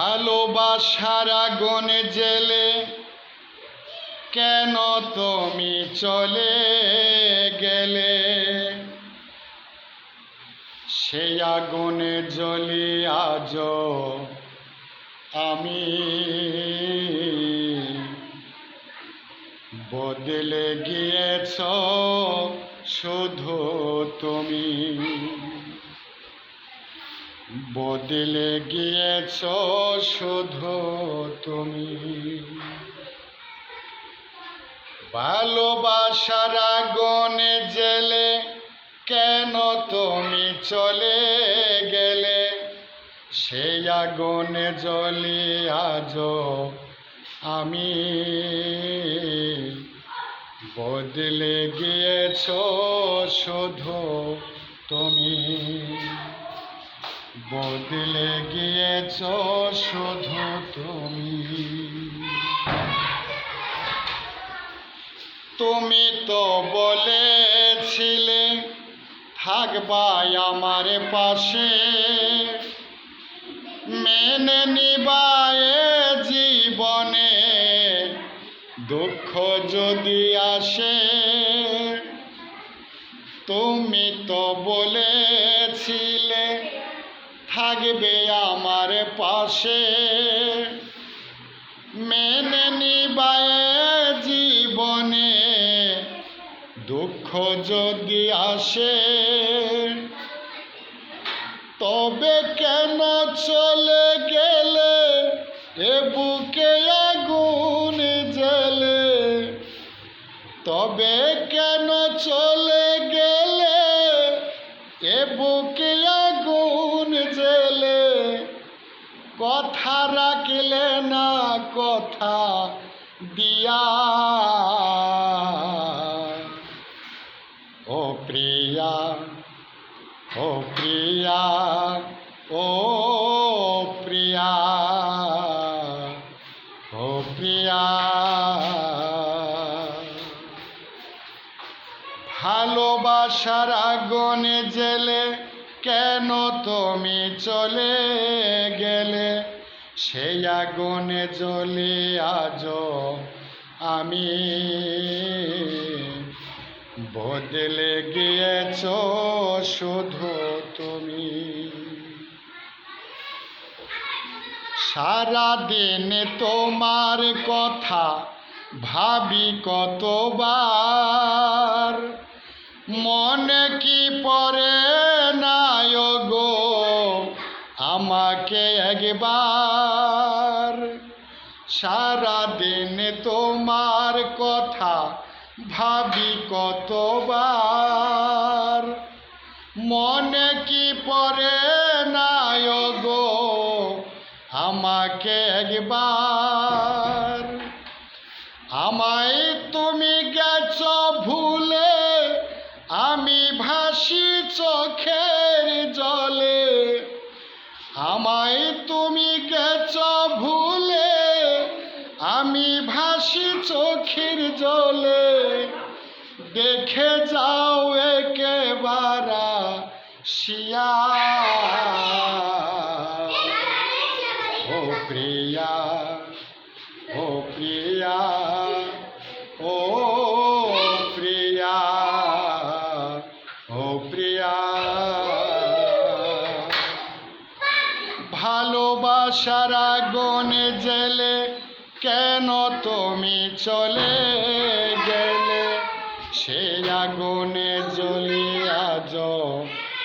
ভালোবাসার আগুনে জেলে কেন তুমি চলে গেলে? সেই আগুনে জ্বলি আজ আমি বদলে গিয়েছ শুধু তুমি। বদলে গিয়েছ শুধু তুমি। ভালোবাসার আগুনে জেলে কেন তুমি চলে গেলে? সেই আগুনে জ্বলি আজ আমি। বদলে গিয়েছ শুধু তুমি। বদলে গিয়েছ শুধু তুমি। তুমি তো বলেছিলে থাকবাই আমার পাশে। মেনে নিবায়ে জীবনে, দুঃখ যদি আসে, তুমি তো বলেছিলে থাকবে আমার পাশে। মেনে নিবায়ে জীবনে দুঃখ যদি আসে, তবে কেন চলে গেলে? এ বুকে আগুন জেলে তবে কেন চলে কথা রাখলে না কথা দিয়া। ও প্রিয়া ও প্রিয়া ও প্রিয়া ও প্রিয়া। ভালোবাসার আগুনে জেলে কেন তুমি চলে গেলে? সেই আগুনে জ্বলে আজ আমি। বদলে গিয়েছ শুধু তুমি। সারাদিন তোমার কথা ভাবি কতবার। মনে কি একবার সারাদিন তোমার কথা ভাবি কতবার। মনে কি পড়ে না গো? আমাকে একবার। আমায় তুমি গেছ ভুলে, আমি ভাসি চোখের জলে। আমায় তুমি গেছ ভুলে? আমি ভাসি চোখের জলে। দেখে যাও একেবারা শিয়া। ও প্রিয়া ও প্রিয়া। ভালোবাসার আগুনে জেলে কেন তুমি চলে গেলে? সেরা আগুনে জ্বলি